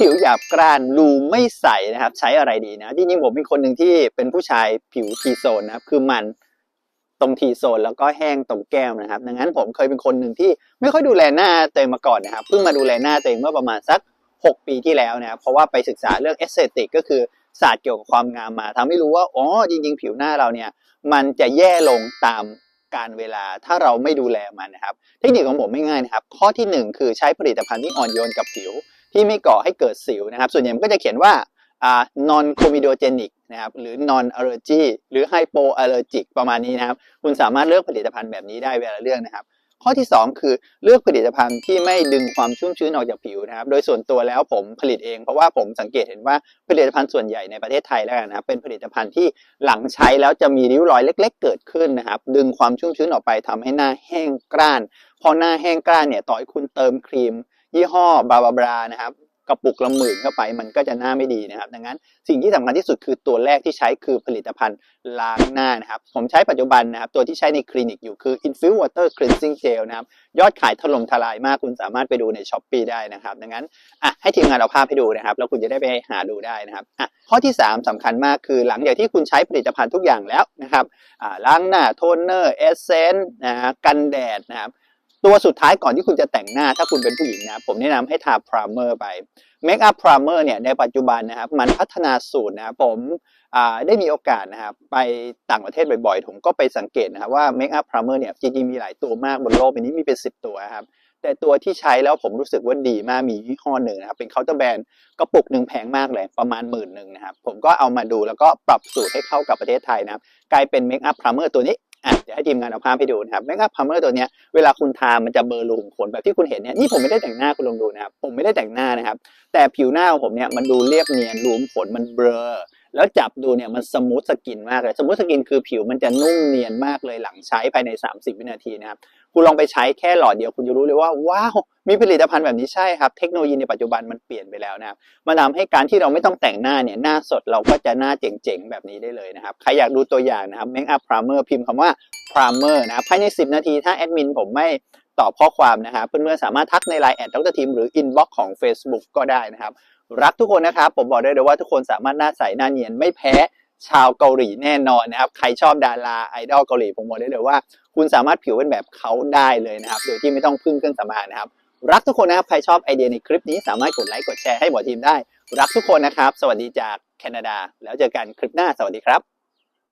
ผิวหยาบกร้านดูไม่ใสนะครับ ใช้อะไรดีนะจริงๆผมเป็นคนหนึ่งที่เป็นผู้ชายผิวทีโซนนะครับ คือมันตรงทีโซนแล้วก็แห้งตรงแก้มนะครับ ดังนั้นผมเคยเป็นคนหนึ่งที่ไม่ค่อยดูแลหน้าตัวเองมาก่อนนะครับ เพิ่งมาดูแลหน้าตัวเองเมื่อประมาณสัก 6 ปีที่แล้วนะครับ เพราะว่าไปศึกษาเรื่องเอสเตติกก็คือศาสตร์เกี่ยวกับความงามมาทำให้รู้ว่า อ๋อ จริง ๆ ผิวหน้าเราเนี่ย มันจะแย่ลงตามการเวลาถ้าเราไม่ดูแลมันนะครับ เทคนิคของผมไม่ง่ายนะครับ ข้อที่หนึ่งคือใช้ผลิตภัณฑ์ที่อ่อนโยนกับผิว ที่ไม่ก่อให้เกิดสิวนะครับ ส่วนใหญ่มันก็จะเขียนว่า non comedogenic นะครับหรือ non allergy หรือ hypoallergic ประมาณนี้นะครับ คุณสามารถเลือกผลิตภัณฑ์แบบนี้ได้เวลาเลือกนะครับ ข้อที่ 2 คือเลือกผลิตภัณฑ์ที่ไม่ดึงความชุ่มชื้นออกจากผิวนะครับ โดยส่วนตัวแล้วผมผลิตเองเพราะว่าผมสังเกตเห็นว่าผลิตภัณฑ์ส่วนใหญ่ในประเทศไทยแล้วกันนะครับเป็นผลิตภัณฑ์ที่หลังใช้แล้วจะมีริ้วรอยเล็ก ๆ เกิดขึ้นนะครับ ดึงความชุ่มชื้นออกไปทำให้หน้าแห้งกร้านพอหน้าแห้งกร้านเนี่ยต่อให้คุณเติมครีม ยี่ห้อบาบาบรานะครับกระปุกละหมื่นเข้าไปมันก็จะหน้าไม่ดีนะครับ ดังนั้นสิ่งที่สำคัญที่สุดคือตัวแรกที่ใช้คือผลิตภัณฑ์ล้างหน้านะครับ ผมใช้ปัจจุบันนะครับ ตัวที่ใช้ในคลินิกอยู่คือ Infuse Water Cleansing Gel นะครับ ยอดขายถล่มทลายมากคุณสามารถไปดูใน s h อ p e e ได้นะครับ ดังนั้นอะให้ทีมงานเอาภาพให้ดูนะครับ แล้วคุณจะได้ไปหาดูได้นะครับอะข้อที่ 3สำคัญมากคือหลังจากที่คุณใช้ผลิตภัณฑ์ทุกอย่างแล้วนะครับอ่าล้างหน้าโทนเนอร์เอสเซนต์นะฮะกันแดดนะครับ ตัวสุดท้ายก่อนที่คุณจะแต่งหน้าถ้าคุณเป็นผู้หญิงนะ ผมแนะนำให้ทาพรามเมอร์ไปเมคอัพพรามเมอร์เนี่ยในปัจจุบันนะครับมันพัฒนาสูตรนะครับผมได้มีโอกาสนะครับไปต่างประเทศบ่อยๆ ผมก็ไปสังเกตนะครับว่าเมคอัพพรามเมอร์เนี่ยจริงๆมีหลายตัวมากบนโลกใบนี้มีเป็น 10 ตัวครับแต่ตัวที่ใช้แล้วผมรู้สึกว่าดีมากมียี่ห้อหนึ่งนะครับเป็นเคาน์เตอร์แบรนด์กระปุกหนึ่งแพงมากเลยประมาณหมื่นหนึ่งนะครับผมก็เอามาดูแล้วก็ปรับสูตรให้เข้ากับประเทศไทยนะครับกลายเป็นเมคอัพพรามเมอร์ตัวนี้ อะเดี๋ยวให้ทีมงานเอาภาพให้ดูนะครับแมคอัพพาเมอร์ตัวเนี้ยเวลาคุณทามันจะเบลอรูขุมขนแบบที่คุณเห็นเนี่ยนี่ผมไม่ได้แต่งหน้าคุณลองดูนะครับผมไม่ได้แต่งหน้านะครับ แต่ผิวหน้าของผมเนี่ยมันดูเรียบเนียนรูขุมขนมันเบลอแล้วจับดูเนี่ยมันสมูทสกินมากเลย สมูทสกินคือผิวมันจะนุ่มเนียนมากเลยหลังใช้ภายใน 30 วินาทีนะครับ คุณลองไปใช้แค่หลอดเดียวคุณจะรู้เลยว่าว้าว มีผลิตภัณฑ์แบบนี้ใช่ครับ เทคโนโลยีในปัจจุบันมันเปลี่ยนไปแล้วนะครับมันทำให้การที่เราไม่ต้องแต่งหน้าเนี่ยหน้าสดเราก็จะหน้าเจ๋งๆ แบบนี้ได้เลยนะครับ ใครอยากดูตัวอย่างนะครับ Make up Primer พิมพ์คำว่า Primer นะครับภายใน 10 นาทีถ้าแอดมินผมไม่ตอบข้อความนะครับเพื่อนๆสามารถทักใน Line แอดดรทีมหรือ Inbox ของ Facebook ก็ได้นะครับ รักทุกคนนะครับ ผมบอกได้เลยว่าทุกคนสามารถหน้าใสหน้าเนียนไม่แพ้ชาวเกาหลีแน่นอนนะครับ ใครชอบดาราไอดอลเกาหลีผมบอกได้เลยว่า คุณสามารถผิวเป็นแบบเขาได้เลยนะครับ โดยที่ไม่ต้องพึ่งเครื่องสำอางนะครับ รักทุกคนนะครับ ใครชอบไอเดียในคลิปนี้สามารถกดไลค์กดแชร์ให้บอทีมได้ รักทุกคนนะครับ สวัสดีจากแคนาดา แล้วเจอกันคลิปหน้าสวัสดีครับ